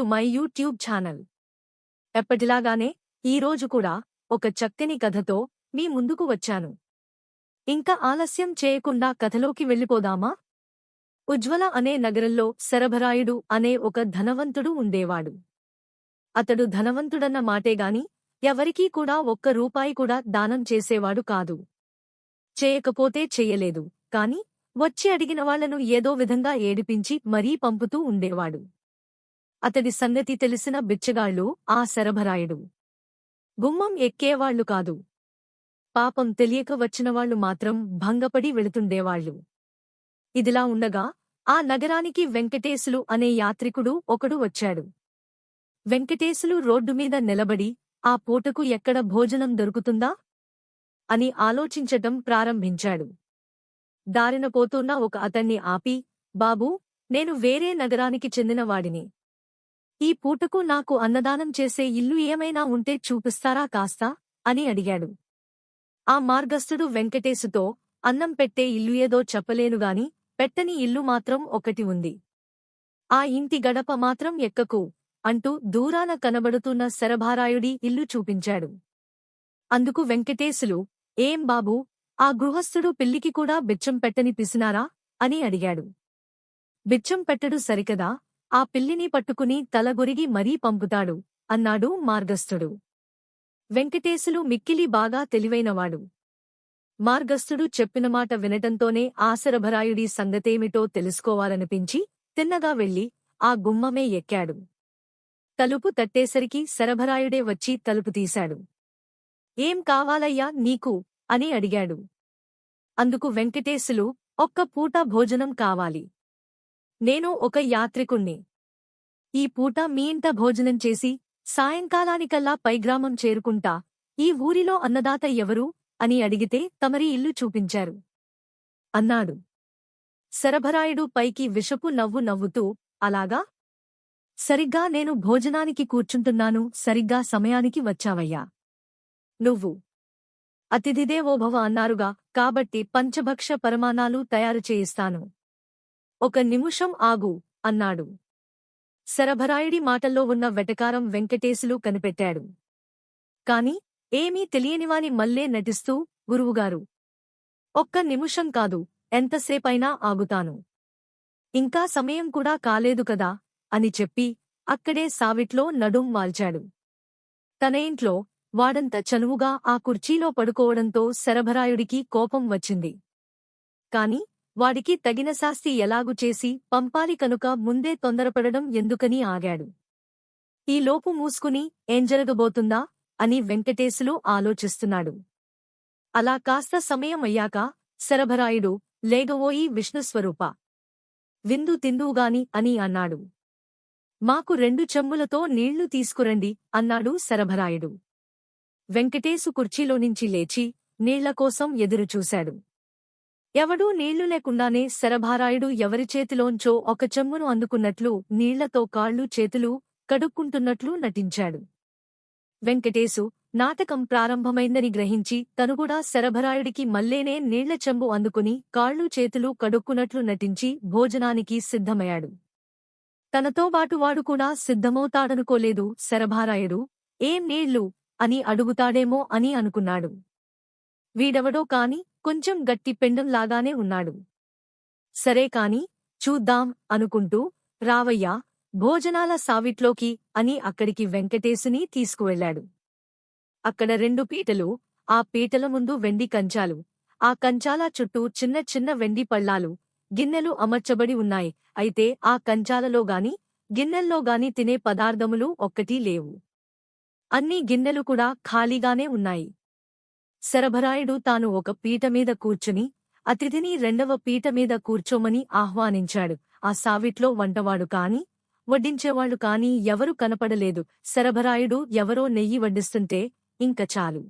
To my YouTube channel. ఎప్పటిలాగానే ఈ రోజు కూడా ఒక చక్కని కథతో మీ ముందుకు వచ్చాను. ఇంకా ఆలస్యం చేయకుండా కథలోకి వెళ్ళిపోదామా? ఉజ్వల అనే నగరంలో శరభరాయుడు అనే ఒక ధనవంతుడు ఉండేవాడు. అతడు ధనవంతుడన్న మాటేగాని ఎవరికీ కూడా ఒక్క రూపాయి కూడా దానం చేసేవాడు కాదు. చేయకపోతే చెయ్యలేదు కాని వచ్చి అడిగిన వాళ్ళను ఏదో విధంగా ఏడిపించి మరీ పంపుతూ ఉండేవాడు. అతడి సంగతి తెలిసిన బిచ్చగాళ్ళు ఆ శరభరాయుడు. గుమ్మం ఎక్కేవాళ్ళు కాదు. పాపం తెలియక వచ్చినవాళ్ళు మాత్రం భంగపడి వెళుతుండేవాళ్ళు ఇదిలా ఉండగా ఆ నగరానికి వెంకటేశులు అనే యాత్రికుడు ఒకడు వచ్చాడు. వెంకటేశులు రోడ్డుమీద నిలబడి ఆ పూటకు ఎక్కడ భోజనం దొరుకుతుందా అని ఆలోచించటం ప్రారంభించాడు. దారిన పోతున్న ఒక అతన్ని ఆపి బాబూ నేను వేరే నగరానికి చెందినవాడిని. ఈ పూటకు నాకు అన్నదానం చేసే ఇల్లు ఏమైనా ఉంటే చూపిస్తారా కాస్తా? అని అడిగాడు. ఆ మార్గస్థుడు వెంకటేశుతో అన్నం పెట్టే ఇల్లు ఏదో చెప్పలేనుగాని పెట్టని ఇల్లు మాత్రం ఒకటి ఉంది. ఆ ఇంటి గడప మాత్రం ఎక్కకు అంటూ దూరాన కనబడుతున్న శరభారాయుడి ఇల్లు చూపించాడు. అందుకు వెంకటేశులు ఏం బాబూ ఆ గృహస్థుడు పిల్లికి కూడా బిచ్చం పెట్టని పిసినారా? అని అడిగాడు. బిచ్చం పెట్టడు సరికదా? ఆ పిల్లిని పట్టుకుని తలగొరిగి మరీ పంపుతాడు అన్నాడు మార్గస్థుడు. వెంకటేశులు మిక్కిలి బాగా తెలివైనవాడు. మార్గస్థుడు చెప్పిన మాట వినటంతోనే ఆశరభరాయుడి సంగతేమిటో తెలుసుకోవాలనిపించి తిన్నగా వెళ్ళి ఆ గుమ్మమే ఎక్కాడు. తలుపు తట్టేసరికి శరభరాయుడే వచ్చి తలుపు తీశాడు. ఏం కావాలయ్యా నీకు? అని అడిగాడు. అందుకు వెంకటేశులు ఒక్క పూట భోజనం కావాలి. నేను ఒక యాత్రికుణ్ణి. ఈ పూట మీ ఇంట భోజనం చేసి సాయంకాలానికల్లా పైగ్రామం చేరుకుంటా. ఈ ఊరిలో అన్నదాత ఎవరు? అని అడిగితే తమరి ఇల్లు చూపించారు. అన్నాడు. శరభరాయుడు పైకి విషపు నవ్వు నవ్వుతూ అలాగా? సరిగ్గా నేను భోజనానికి కూర్చుంటున్నాను సరిగ్గా సమయానికి వచ్చావయ్యా. నువ్వు అతిథిదేవోభవ అన్నారుగా కాబట్టి పంచభక్ష పరమాణాలు తయారు చేయిస్తాను. ఒక నిమిషం ఆగు అన్నాడు. శరభరాయుడి మాటల్లో ఉన్న వెటకారం వెంకటేశులు కనిపెట్టాడు. కాని ఏమీ తెలియనివాని మల్లే నటిస్తూ గురువుగారు ఒక్క నిమిషం కాదు ఎంతసేపైనా ఆగుతాను. ఇంకా సమయం కూడా కాలేదు కదా అని చెప్పి అక్కడే సావిట్లో నడుం వాల్చాడు. తన ఇంట్లో వాడంత చనువుగా ఆ కుర్చీలో పడుకోవడంతో శరభరాయుడికి కోపం వచ్చింది. కాని వాడికి తగిన శాస్తి ఎలాగు చేసి పంపాలి కనుక ముందే తొందరపడడం ఎందుకని ఆగాడు. ఈ లోపు మూసుకుని ఏం జరగబోతుందా అని వెంకటేశులు ఆలోచిస్తున్నాడు. అలా కాస్త సమయం అయ్యాక శరభరాయుడు లేగవోయి విష్ణుస్వరూప. విందు తిందువుగాని అని అన్నాడు. మాకు రెండు చెమ్ములతో నీళ్ళు తీసుకురండి అన్నాడు శరభరాయుడు. వెంకటేశు కుర్చీలోనించి లేచి నీళ్ళకోసం ఎదురుచూశాడు. ఎవడూ నీళ్ళు లేకుండానే శరభారాయుడు ఎవరి చేతిలోంచో ఒక చెమ్మును అందుకున్నట్లు నీళ్ళతో కాళ్ళు చేతులు కడుక్కుంటున్నట్లు నటించాడు. వెంకటేశు నాటకం ప్రారంభమైందని గ్రహించి తనుగూడా శరభరాయుడికి మల్లేనే నీళ్ళ చెంబు అందుకుని కాళ్ళు చేతులు కడుక్కున్నట్లు నటించి భోజనానికి సిద్ధమయ్యాడు. తనతోబాటు వాడు కూడా సిద్ధమవుతాడనుకోలేదు శరభారాయుడు. ఏం నీళ్ళు అని అడుగుతాడేమో అని అనుకున్నాడు. వీడెవడో కాని కొంచెం గట్టి పెండంలాగానే ఉన్నాడు. సరే కాని చూద్దాం అనుకుంటూ రావయ్యా భోజనాల సావిట్లోకి అని అక్కడికి వెంకటేశుని తీసుకువెళ్ళాడు అక్కడ రెండు పీటలు ఆ పీటల ముందు వెండి కంచాలు ఆ కంచాల చుట్టూ చిన్న చిన్న వెండి పళ్ళాలు గిన్నెలు అమర్చబడి ఉన్నాయి. అయితే ఆ కంచాలలోగాని గిన్నెల్లోగాని గిన్నెల్లో గాని తినే పదార్థములు ఒక్కటీ లేవు. అన్ని గిన్నెలు కూడా ఖాళీగానే ఉన్నాయి. శరభరాయుడు తాను ఒక పీటమీద కూర్చుని అతిథిని రెండవ పీటమీద కూర్చోమని ఆహ్వానించాడు. ఆ సావిట్లో వంటవాడు కాని వడ్డించేవాళ్ళు కాని ఎవరు కనపడలేదు. శరభరాయుడు ఎవరో నెయ్యి వడ్డిస్తుంటే ఇంక చాలు.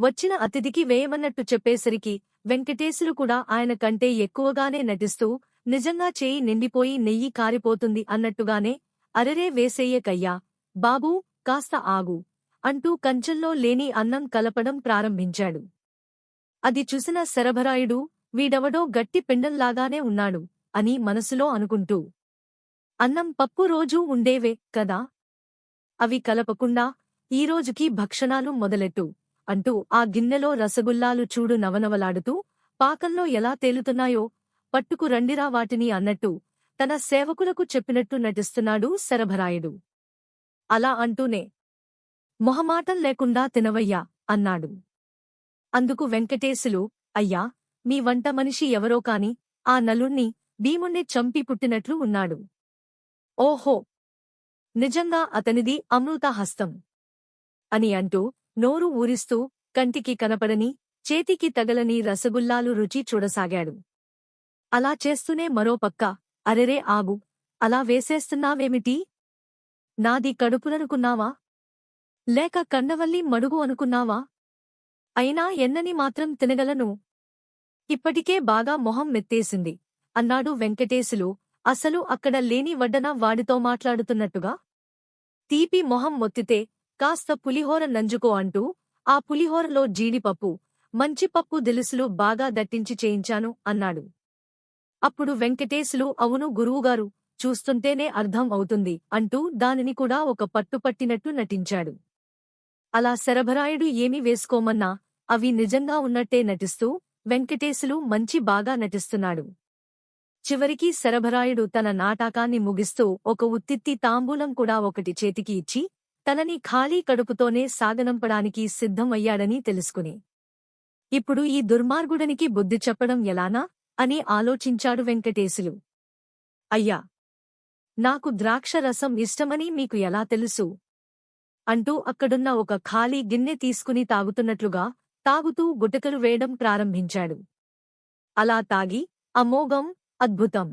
వచ్చిన అతిథికి వేయమన్నట్టు చెప్పేసరికి వెంకటేశులు కూడా ఆయన కంటే ఎక్కువగానే నటిస్తూ నిజంగా చేయి నిండిపోయి నెయ్యి కారిపోతుంది అన్నట్టుగానే అరరే వేసేయ్యకయ్యా బాబూ కాస్త ఆగు. అంటూ కంచంలో లేని అన్నం కలపడం ప్రారంభించాడు. అది చూసిన శరభరాయుడు వీడెవడో గట్టి పిండంలాగానే ఉన్నాడు అని మనసులో అనుకుంటూ అన్నం పప్పు రోజూ ఉండేవే కదా? అవి కలపకుండా ఈరోజుకి భక్షణాలు మొదలెట్టు అంటూ ఆ గిన్నెలో రసగుల్లాలు చూడు నవనవలాడుతూ పాకంలో ఎలా తేలుతున్నాయో పట్టుకు రండిరా వాటిని అన్నట్టు తన సేవకులకు చెప్పినట్టు నటిస్తున్నాడు శరభరాయుడు. అలా అంటూనే మొహమాటం లేకుండా తినవయ్యా అన్నాడు. అందుకు వెంకటేశులు అయ్యా మీ వంట మనిషి ఎవరో కాని ఆ నలుణ్ణి భీముణ్ణి చంపి పుట్టినట్లు ఉన్నాడు. ఓహో! నిజంగా అతనిది అమృతహస్తం. అని అంటూ నోరు ఊరిస్తూ కంటికి కనపడని చేతికి తగలని రసగుల్లాలు రుచి చూడసాగాడు. అలా చేస్తూనే మరో పక్క అరెరే ఆగు అలా వేసేస్తున్నావేమిటి? నాది కడుపులనుకున్నావా? లేక కండవల్లి మడుగు అనుకున్నావా? అయినా ఎన్నని మాత్రం తినగలను. ఇప్పటికే బాగా మొహం మెత్తేసింది. అన్నాడు వెంకటేశులు. అసలు అక్కడ లేని వడ్డన వాడితో మాట్లాడుతున్నట్టుగా? తీపి మొహం మొత్తితే కాస్త పులిహోర నంజుకో అంటూ ఆ పులిహోరలో జీడిపప్పు మంచి పప్పు దిలుసులు బాగా దట్టించి చేయించాను అన్నాడు. అప్పుడు వెంకటేశులు అవును గురువుగారు చూస్తుంటేనే అర్థం అవుతుంది అంటూ దానిని కూడా ఒక పట్టుపట్టినట్టు నటించాడు. అలా శరభరాయుడు ఏమి వేసుకోమన్నా అవి నిజంగా ఉన్నట్టే నటిస్తూ వెంకటేశులు మంచి బాగా నటిస్తున్నాడు. చివరికి శరభరాయుడు తన నాటకాన్ని ముగిస్తూ ఒక ఉత్తిత్తి తాంబూలం కూడా ఒకటి చేతికి ఇచ్చి తనని ఖాళీ కడుపుతోనే సాగనంపడానికి సిద్ధమయ్యాడని తెలుసుకుని. ఇప్పుడు ఈ దుర్మార్గుడనికి బుద్ధి చెప్పడం ఎలానా? అని ఆలోచించాడు వెంకటేశులు. అయ్యా! నాకు ద్రాక్షరసం ఇష్టమని మీకు ఎలా తెలుసు? అంటూ అక్కడున్న ఒక ఖాళీ గిన్నె తీసుకుని తాగుతున్నట్లుగా తాగుతూ గుటకలు వేయడం ప్రారంభించాడు. అలా తాగి అమోఘం అద్భుతం!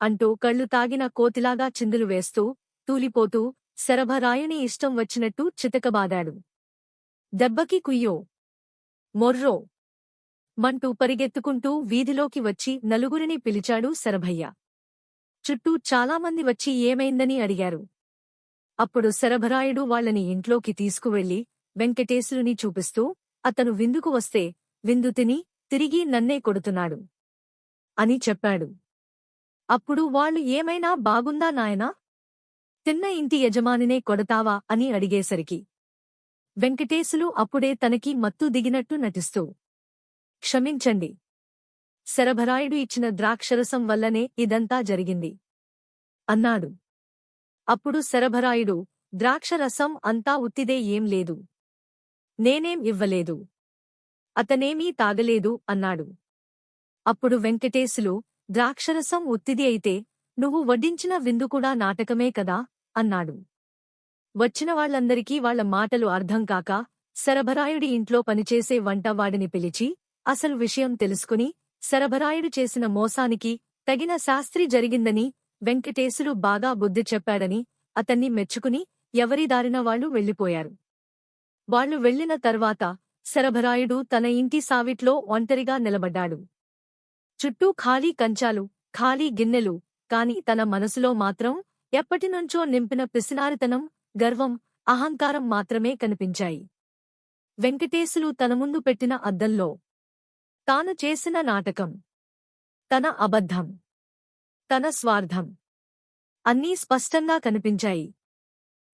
అంటూ కళ్ళు తాగిన కోతిలాగా చిందులు వేస్తూ తూలిపోతూ శరభరాయుని ఇష్టం వచ్చినట్టు చితకబాదాడు. దెబ్బకి కుయ్యో! మొర్రో! మంటూ పరిగెత్తుకుంటూ వీధిలోకి వచ్చి నలుగురిని పిలిచాడు శరభయ్య. చుట్టూ చాలామంది వచ్చి ఏమైందని అడిగారు. అప్పుడు శరభరాయుడు వాళ్ళని ఇంట్లోకి తీసుకువెళ్ళి వెంకటేశుని చూపిస్తూ అతను విందుకు వస్తే విందు తిని తిరిగి నన్నే కొడుతున్నాడు అని చెప్పాడు. అప్పుడు వాళ్ళు ఏమైనా బాగుందా నాయనా? తిన్న ఇంటి యజమానినే కొడతావా? అని అడిగేసరికి వెంకటేశులు అప్పుడే తనకి మత్తు దిగినట్టు నటిస్తూ క్షమించండి. శరభరాయుడు ఇచ్చిన ద్రాక్షరసం వల్లనే ఇదంతా జరిగింది అన్నాడు. అప్పుడు శరభరాయుడు ద్రాక్షరసం అంతా ఉత్తిదే ఏం లేదు. నేనేం ఇవ్వలేదు. అతనేమీ తాగలేదు అన్నాడు. అప్పుడు వెంకటేశులు ద్రాక్షరసం ఉత్తిది అయితే నువ్వు వడ్డించిన విందు కూడా నాటకమే కదా అన్నాడు. వచ్చిన వాళ్ళందరికీ వాళ్ళ మాటలు అర్థం కాక శరభరాయుడి ఇంట్లో పనిచేసే వంటవాడిని పిలిచి అసలు విషయం తెలుసుకుని శరభరాయుడు చేసిన మోసానికి తగిన శాస్త్రి జరిగిందని వెంకటేశులు బాగా బుద్ధి చెప్పాడని అతన్ని మెచ్చుకుని ఎవరిదారిన వాళ్ళు వెళ్ళిపోయారు వాళ్ళు వెళ్ళిన తర్వాత శరభరాయుడు తన ఇంటి సావిట్లో ఒంటరిగా నిలబడ్డాడు. చుట్టూ ఖాళీ కంచాలు ఖాళీ గిన్నెలు కాని తన మనసులో మాత్రం ఎప్పటినుంచో నింపిన పిసినారితనం గర్వం అహంకారం మాత్రమే కనిపించాయి. వెంకటేశులు తన ముందు పెట్టిన అద్దంలో తాను చేసిన నాటకం. తన అబద్ధం. తన స్వార్థం. అన్నీ స్పష్టంగా కనిపించాయి.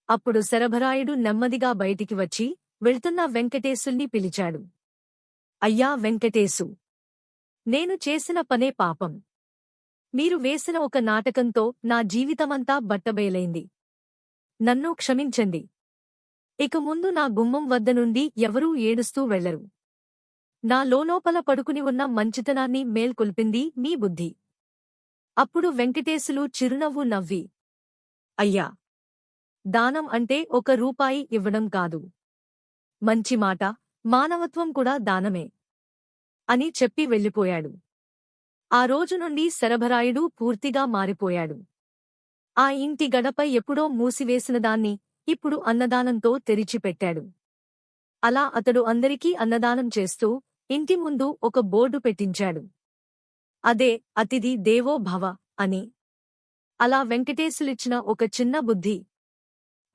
అప్పుడు శరభరాయుడు నెమ్మదిగా బయటికి వచ్చి వెళ్తున్న వెంకటేశుల్ని పిలిచాడు. అయ్యా వెంకటేశు! నేను చేసిన పనే పాపం. మీరు వేసిన ఒక నాటకంతో నా జీవితమంతా బట్టబయలైంది. నన్ను క్షమించండి. ఇక ముందు నా గుమ్మం వద్ద నుండి ఎవరూ ఏడుస్తూ వెళ్ళరు. నా లోలోపల పడుకుని ఉన్న మంచితనాన్ని మేల్కొల్పింది మీ బుద్ధి. అప్పుడు వెంకటేశులు చిరునవ్వు నవ్వి అయ్యా దానం అంటే ఒక రూపాయి ఇవ్వడం కాదు. మంచి మాట మానవత్వం కూడా దానమే అని చెప్పి వెళ్ళిపోయాడు. ఆ రోజు నుండి శరభరాయుడు పూర్తిగా మారిపోయాడు. ఆ ఇంటి గడప ఎప్పుడో మూసివేసిన దాన్ని ఇప్పుడు అన్నదానంతో తెరిచిపెట్టాడు. అలా అతడు అందరికీ అన్నదానం చేస్తూ ఇంటి ముందు ఒక బోర్డు పెట్టించాడు. అదే అతిథి దేవో భవ అని. అలా వెంకటేశులిచ్చిన ఒక చిన్న బుద్ధి.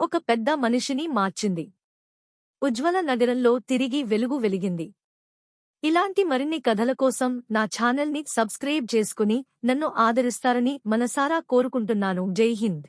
ఒక పెద్ద మనిషిని మార్చింది. ఉజ్వల నగరంలో తిరిగి వెలుగు వెలిగింది. ఇలాంటి మరిన్ని కథల కోసం నా ఛానల్ని సబ్స్క్రైబ్ చేసుకుని నన్ను ఆదరిస్తారని మనసారా కోరుకుంటున్నాను. జై హింద్.